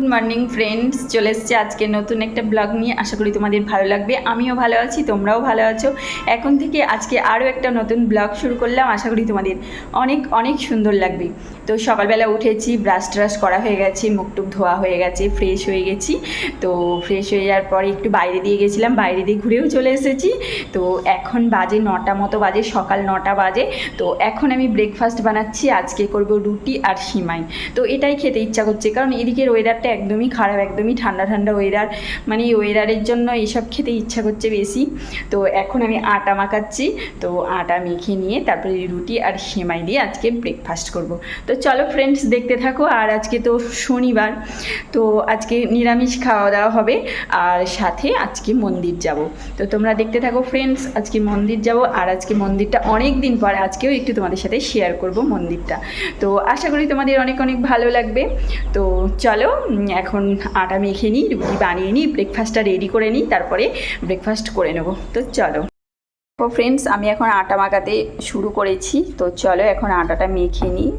Good morning friends, চলে এসেছি আজকে নতুন একটা ব্লগ নিয়ে। আশা করি তোমাদের ভালো লাগবে, আমিও ভালো আছি, তোমরাও ভালো আছো। এখন থেকে আজকে আরও একটা নতুন ব্লগ শুরু করলাম, আশা করি তোমাদের অনেক অনেক সুন্দর লাগবে। তো সকালবেলা উঠেছি ব্রাশ ট্রাশ করা হয়ে গেছে মুখ টুক ধোয়া হয়ে গেছে ফ্রেশ হয়ে গেছি। তো ফ্রেশ হয়ে যাওয়ার পরে একটু বাইরে দিয়ে গেছিলাম, বাইরে দিয়ে ঘুরেও চলে এসেছি। তো এখন বাজে নটা মতো বাজে, সকাল নটা বাজে। তো এখন আমি ব্রেকফাস্ট বানাচ্ছি, আজকে করব রুটি আর সিমাই। তো এটাই খেতে ইচ্ছা করছে, কারণ এদিকের ওয়েদারটা একদমই খারাপ, একদমই ঠান্ডা ঠান্ডা ওয়েদার মানে এই ওয়েদারের জন্য এইসব খেতে ইচ্ছা করছে বেশি। তো এখন আমি আটা মাখাচ্ছি, তো আটা মেখে নিয়ে তারপরে রুটি আর সেমাই দিয়ে আজকে ব্রেকফাস্ট করব। তো চলো ফ্রেন্ডস দেখতে থাকো, আর আজকে তো শনিবার, তো আজকে নিরামিষ খাওয়া দাওয়া হবে, আর সাথে আজকে মন্দির যাব। তো তোমরা দেখতে থাকো ফ্রেন্ডস আজকে মন্দির যাব, আর আজকে মন্দিরটা অনেক দিন পর, আজকেও একটু তোমাদের সাথে শেয়ার করব মন্দিরটা। তো আশা করি তোমাদের অনেক অনেক ভালো লাগবে। তো চলো এখন আটা মেখে নিই, রুটি বানিয়ে নিই ব্রেকফাস্টটা রেডি করে নিই, তারপরে ব্রেকফাস্ট করে নেব। তো চলো। তো ফ্রেন্ডস আমি এখন আটা মাখাতে শুরু করেছি। তো চলো এখন আটাটা মেখে নিই।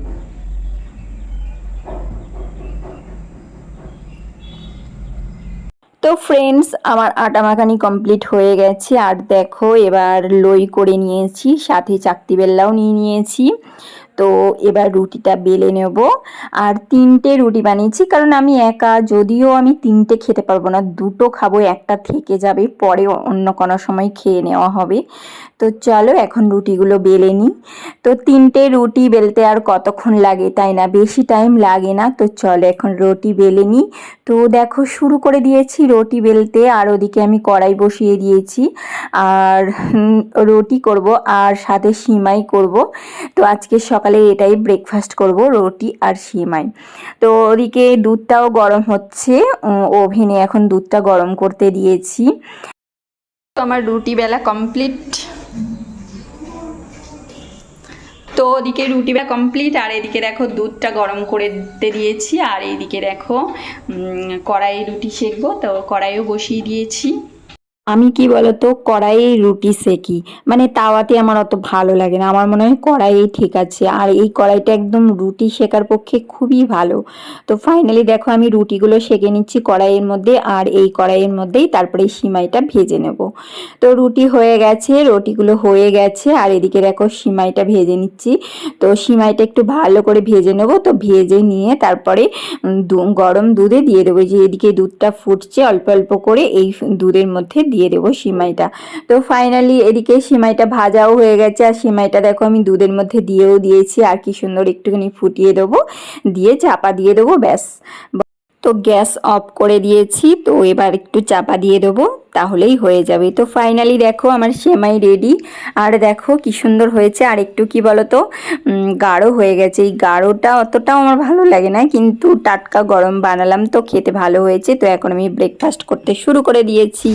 তো ফ্রেন্ডস আমার আটা মাখানি কমপ্লিট হয়ে গেছে। আর দেখো, এবার লই করে নিয়েছি, সাথে চাকতি বেল্লাও নিয়ে নিয়েছি। তো এবার রুটিটা বেলে নেব। আর তিনটে রুটি বানিয়েছি, কারণ আমি একা, যদিও আমি তিনটে খেতে পারব না, দুটো খাব, একটা থেকে যাবে, পরে অন্য কোনো সময় খেয়ে নেওয়া হবে। তো চলো এখন রুটিগুলো বেলে নিই। তো তিনটে রুটি বেলতে আর কতক্ষণ লাগে তাই না? বেশি টাইম লাগে না, তো চলো এখন রুটি বেলে নিই। তো দেখো, শুরু করে দিয়েছি রুটি বেলতে, আর ওদিকে আমি কড়াই বসিয়ে দিয়েছি। আর রুটি করব, আর সাথে সিমাই করব। তো আজকে সকালে এটাই ব্রেকফাস্ট করব, রুটি আর সিমাই। তো ওদিকে দুধটাও গরম হচ্ছে ওভেনে এখন দুধটা গরম করতে দিয়েছি। তো আমার রুটি বেলা কমপ্লিট তো ওদিকে রুটি বা কমপ্লিট আর এদিকে দেখো দুধটা গরম করে দিতে দিয়েছি, আর এইদিকে দেখো কড়াই রুটি সেকবো, তো কড়াইও বসিয়ে দিয়েছি। আমি কি বলতো কড়াইয়ে রুটি সেকি। মানে তাওয়াতে আমার অত ভালো লাগে না। আমার মনে হয় কড়াইয়ে ঠিক আছে। আর এই কড়াইটা একদম রুটি শেকার পক্ষে খুবই ভালো। তো ফাইনালি দেখো, আমি রুটিগুলো সেকে নিচ্ছি কড়াইয়ের মধ্যে আর এই কড়াইয়ের মধ্যেই তারপরে সিমাইটা ভেজে নেব। তো রুটি হয়ে গেছে, রুটিগুলো হয়ে গেছে। আর এদিকে দেখো, সিমাইটা ভেজে নিচ্ছি। তো সিমাইটা একটু ভালো করে ভেজে নেব। তো ভেজে নিয়ে তারপরে গরম দুধে দিয়ে দেবো। যে এদিকে দুধটা ফুটছে, অল্প অল্প করে এই দুধের মধ্যে দিয়ে দেবো সিমাইটা। তো ফাইনালি এদিকে সিমাইটা ভাজাও হয়ে গেছে, আর সিমাইটা দেখো আমি দুধের মধ্যে দিয়েও দিয়েছি, আর কি সুন্দর একটুখানি ফুটিয়ে দেবো, দিয়ে চাপা দিয়ে দেবো, ব্যাস। তো গ্যাস অফ করে দিয়েছি, তো এবার একটু চাপা দিয়ে দেবো, তাহলেই হয়ে যাবে। তো ফাইনালি দেখো আমার সেমাই রেডি আর দেখো কি সুন্দর হয়েছে, আর একটু কি বলতো গাঢ় হয়ে গেছে। এই গাঢ়টা অতটাও আমার ভালো লাগে না, কিন্তু টাটকা গরম বানালাম, তো খেতে ভালো হয়েছে। তো এখন আমি ব্রেকফাস্ট করতে শুরু করে দিয়েছি।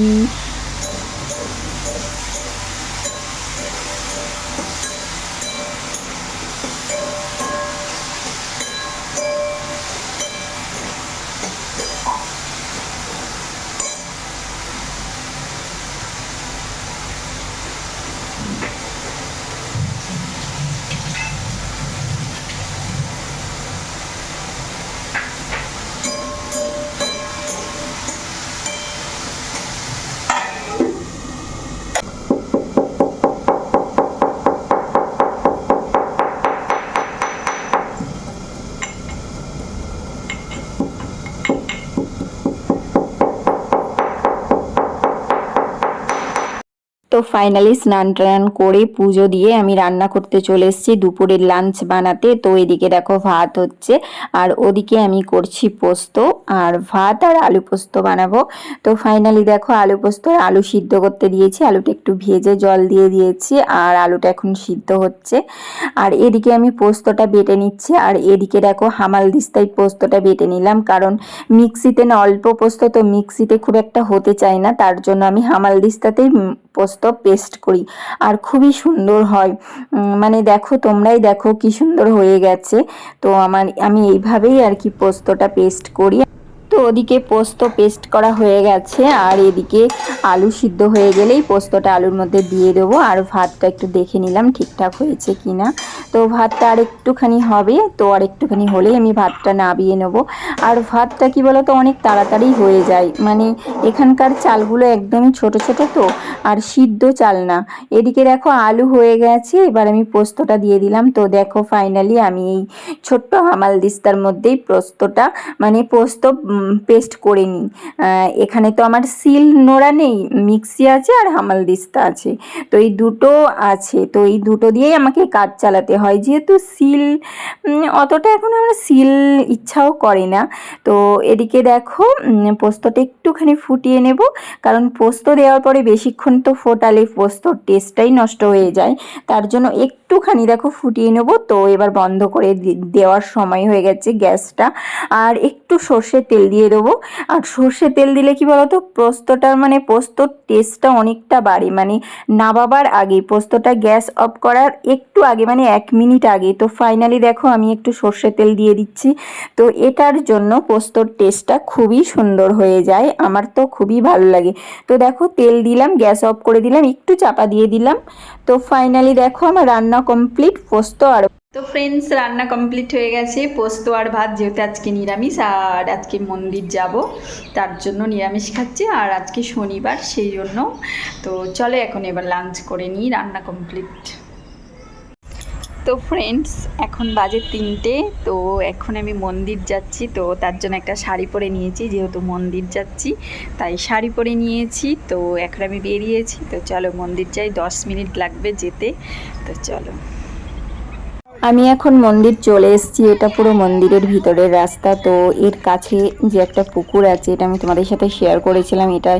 তো ফাইনালি স্নান টান করে পুজো দিয়ে আমি রান্না করতে চলে এসেছি। দুপুরের লাঞ্চ বানাতে। তো এদিকে দেখো ভাত হচ্ছে। আর ওদিকে আমি করছি পোস্ত আর ভাত আর আলু পোস্ত বানাবো। তো ফাইনালি দেখো আলু পোস্ত আলু সিদ্ধ করতে দিয়েছি। আলুটা একটু ভেজে জল দিয়ে দিয়েছি আর আলুটা এখন সিদ্ধ হচ্ছে। আর এদিকে আমি পোস্তটা বেটে নিচ্ছি। আর এদিকে দেখো হামাল দিস্তায় পোস্তটা বেটে নিলাম। কারণ মিক্সিতে না অল্প পোস্ত, তো মিক্সিতে খুব একটা হতে চায় না। তার জন্য আমি হামাল দিস্তাতেই পোস্ত পেস্ট করি। আর খুবই সুন্দর হয়। মানে দেখো, তোমরাই দেখো কি সুন্দর হয়ে গেছে। তো আমার, আমি এইভাবেই আর কি পোস্তটা পেস্ট করি। তো তো ওদিকে পোস্ত পেস্ট করা হয়ে গেছে, আর এদিকে আলু সিদ্ধ হয়ে গেলেই পোস্তটা আলুর মধ্যে দিয়ে দেবো। আর ভাতটা একটু দেখে নিলাম ঠিকঠাক হয়েছে কি না তো ভাতটা আর একটুখানি হবে, তো আর একটুখানি হলেই আমি ভাতটা নাবিয়ে নেব। আর ভাতটা কি বলতো, অনেক তাড়াতাড়ি হয়ে যায়। মানে এখানকার চালগুলো একদমই ছোট ছোট তো, আর সিদ্ধ চাল না। এদিকে দেখো আলু হয়ে গেছে, এবার আমি পোস্তটা দিয়ে দিলাম। তো দেখো ফাইনালি আমি এই ছোট্ট হামাল দিস্তার মধ্যেই পোস্তটা মানে পোস্ত পেস্ট করে নিই। এখানে তো আমার সিল নোড়া নেই মিক্সি আছে আর হামাল দিস্তা আছে। তো এই দুটো আছে, তো এই দুটো দিয়েই আমাকে কাজ চালাতে হয়। যেহেতু সিল অতটা এখন আমরা সিল ইচ্ছাও করে না। তো এদিকে দেখো পোস্তটা একটুখানি ফুটিয়ে নেব, কারণ পোস্ত দেওয়ার পরে বেশিক্ষণ তো ফোটালে পোস্তর টেস্টটাই নষ্ট হয়ে যায়। তার জন্য একটুখানি দেখো ফুটিয়ে নেব। তো এবার বন্ধ করে দেওয়ার সময় হয়ে গেছে গ্যাসটা। আর একটু সর্ষের তেল দিয়ে দেবো। আর সর্ষের তেল দিলে কি বলতো? পোস্তটার মানে পোস্তর টেস্টটা অনেকটা বাড়ে। মানে নাবাবার আগে পোস্তটা গ্যাস অফ করার একটু আগে মানে এক মিনিট আগে। তো ফাইনালি দেখো আমি একটু সর্ষের তেল দিয়ে দিচ্ছি। তো এটার জন্য পোস্তর টেস্টটা খুবই সুন্দর হয়ে যায়। আমার তো খুবই ভালো লাগে। তো দেখো তেল দিলাম, গ্যাস অফ করে দিলাম, একটু চাপা দিয়ে দিলাম। তো ফাইনালি দেখো আমার রান্না কমপ্লিট পোস্ত আর তো ফ্রেন্ডস রান্না কমপ্লিট হয়ে গেছে। পোস্ত আর ভাত, যেহেতু আজকে নিরামিষ, আর আজকে মন্দির যাব, তার জন্য নিরামিষ খাচ্ছি। আর আজকে শনিবার, সেই জন্য। তো চলে এখন এবার লাঞ্চ করে নিই, রান্না কমপ্লিট তো ফ্রেন্ডস এখন বাজে তিনটে, তো এখন আমি মন্দির যাচ্ছি, তো তার জন্য একটা শাড়ি পরে নিয়েছি, যেহেতু মন্দির যাচ্ছি, তাই শাড়ি পরে নিয়েছি, তো এখন আমি বেরিয়েছি, তো চলো মন্দির যাই, দশ মিনিট লাগবে যেতে, তো চলো। আমি এখন মন্দির চলে এসেছি, এটা পুরো মন্দিরের ভিতরের রাস্তা। তো এর কাছে যে একটা পুকুর আছে, এটা আমি তোমাদের সাথে শেয়ার করেছিলাম। এটা,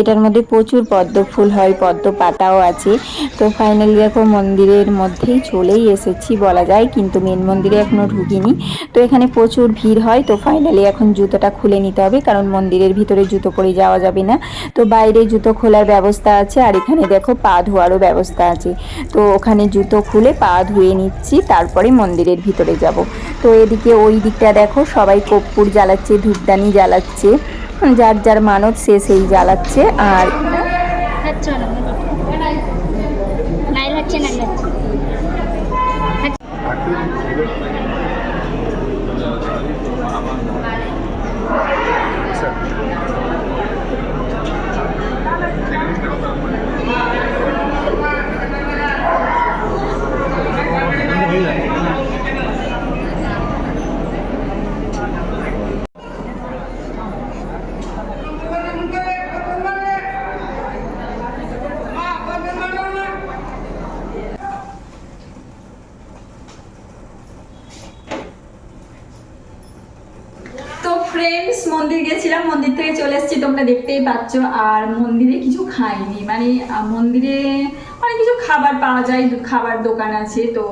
এটার মধ্যে প্রচুর পদ্ম ফুল হয় পদ্ম পাতাও আছে। তো ফাইনালি দেখো মন্দিরের মধ্যেই চলেই এসেছি বলা যায়, কিন্তু মেন মন্দিরে এখনও ঢুকিনি। তো এখানে প্রচুর ভিড় হয়, তো ফাইনালি এখন জুতোটা খুলে নিতে হবে, কারণ মন্দিরের ভিতরে জুতো পরে যাওয়া যাবে না। তো বাইরে জুতো খোলার ব্যবস্থা আছে, আর এখানে দেখো পা ধোয়ারও ব্যবস্থা আছে। তো ওখানে জুতো খুলে পা ধুয়ে নিচ্ছি তারপরে মন্দিরের ভিতরে যাব। তো এদিকে ওই দিকটা দেখো, সবাই কর্পূর জ্বালাচ্ছে, ধূপদানি জ্বালাচ্ছে। যার যার মানত সে সেই জ্বালাচ্ছে। আর হচ্ছে না নাইল হচ্ছে নাইল হচ্ছে তো ফ্রেন্ডস মন্দির গেছিলাম মন্দির থেকে চলে এসেছি, তোমরা দেখতেই পাচ্ছ। আর মন্দিরে কিছু খাইনি। মানে মন্দিরে অনেক কিছু খাবার পাওয়া যায় খাবার দোকান আছে। তো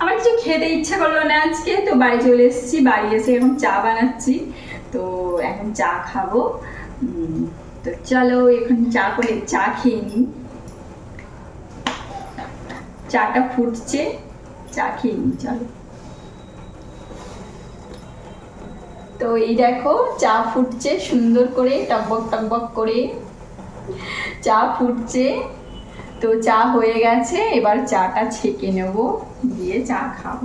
আমার কিছু খেতে ইচ্ছা করল না আজকে। তো বাড়ি চলে এসেছি, বাড়ি এসে এখন চা বানাচ্ছি। তো এখন চা খাব। তো চলো, এখন চা করে, চা খেয়ে নিই। চাটা ফুটছে, চা খেয়ে নিই, চলো। তো এই দেখো, চা ফুটছে সুন্দর করে, টকবক টকবক করে। চা ফুটছে। তো চা হয়ে গেছে, এবার চাটা ছেঁকে নেব, দিয়ে চা খাব।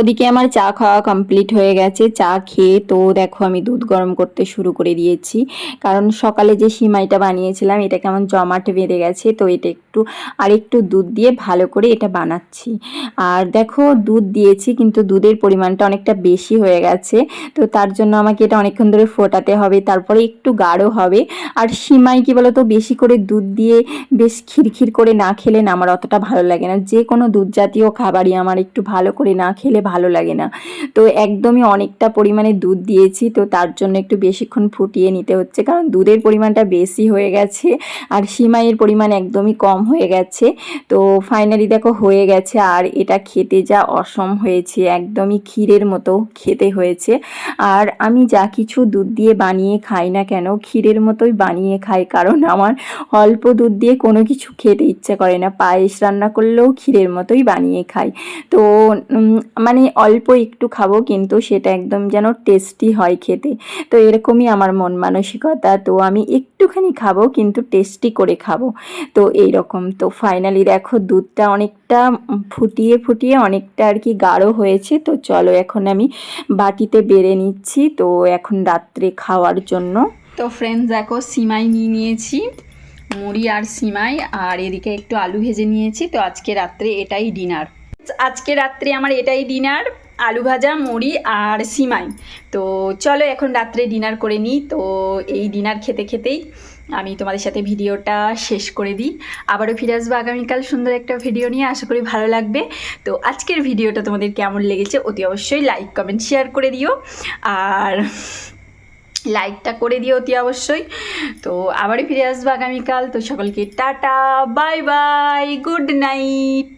ওদিকে আমার চা খাওয়া কমপ্লিট হয়ে গেছে। চা খেয়ে তো দেখো আমি দুধ গরম করতে শুরু করে দিয়েছি। কারণ সকালে যে সিমাইটা বানিয়েছিলাম, এটা কেমন জমাট বেঁধে গেছে, তো এটা একটু, আর একটু দুধ দিয়ে ভালো করে এটা বানাচ্ছি। আর দেখো দুধ দিয়েছি, কিন্তু দুধের পরিমাণটা অনেকটা বেশি হয়ে গেছে। তো তার জন্য আমাকে এটা অনেকক্ষণ ধরে ফোটাতে হবে, তারপরে একটু গাঢ় হবে। আর সিমাই কি বলতো, বেশি করে দুধ দিয়ে বেশ খিরখির করে না খেলে না আমার অতটা ভালো লাগে না। যে কোনো দুধ জাতীয় খাবারই আমার একটু ভালো করে না খেলে ভালো লাগে না। তো একদমই অনেকটা পরিমাণে দুধ দিয়েছি, তো তার জন্য একটু বেশিক্ষণ ফুটিয়ে নিতে হচ্ছে, কারণ দুধের পরিমাণটা বেশি হয়ে গেছে আর সিমাইয়ের পরিমাণ একদমই কম হয়ে গেছে। তো ফাইনালি দেখো হয়ে গেছে আর এটা খেতে যা অসম হয়েছে, একদমই ক্ষীরের মতো খেতে হয়েছে। আর আমি যা কিছু দুধ দিয়ে বানিয়ে খাই না কেন, ক্ষীরের মতোই বানিয়ে খাই, কারণ আমার অল্প দুধ দিয়ে কোনো কিছু খেতে ইচ্ছে করে না। পায়েস রান্না করলেও ক্ষীরের মতোই বানিয়ে খাই। তো মানে অল্প একটু খাব, কিন্তু সেটা একদম যেন টেস্টি হয় খেতে। তো এরকমই আমার মন মানসিকতা। তো আমি একটুখানি খাব, কিন্তু টেস্টি করে খাব। তো এই রকম তো ফাইনালি দেখো, দুধটা অনেকটা ফুটিয়ে ফুটিয়ে অনেকটা আর কি গাঢ় হয়েছে। তো চলো এখন আমি বাটিতে বেড়ে নিচ্ছি। তো এখন রাত্রে খাওয়ার জন্য। তো ফ্রেন্ডস দেখো, সিমাই নিয়ে নিয়েছি। মুড়ি আর সিমাই। আর এদিকে একটু আলু ভেজে নিয়েছি। তো আজকে রাত্রে এটাই ডিনার আজকে রাত্রে আমার এটাই ডিনার, আলু ভাজা, মুড়ি আর সিমাই। তো চলো এখন রাত্রে ডিনার করে নিই। তো এই ডিনার খেতে খেতেই আমি তোমাদের সাথে ভিডিওটা শেষ করে দিই। আবারও ফিরে আসব আগামীকাল সুন্দর একটা ভিডিও নিয়ে, আশা করি ভালো লাগবে। তো আজকের ভিডিওটা তোমাদের কেমন লেগেছে অতি অবশ্যই লাইক কমেন্ট শেয়ার করে দিও। আর লাইকটা করে দিও অতি অবশ্যই। তো আবারও ফিরে আসব আগামীকাল। তো সকলকে tata bye bye good night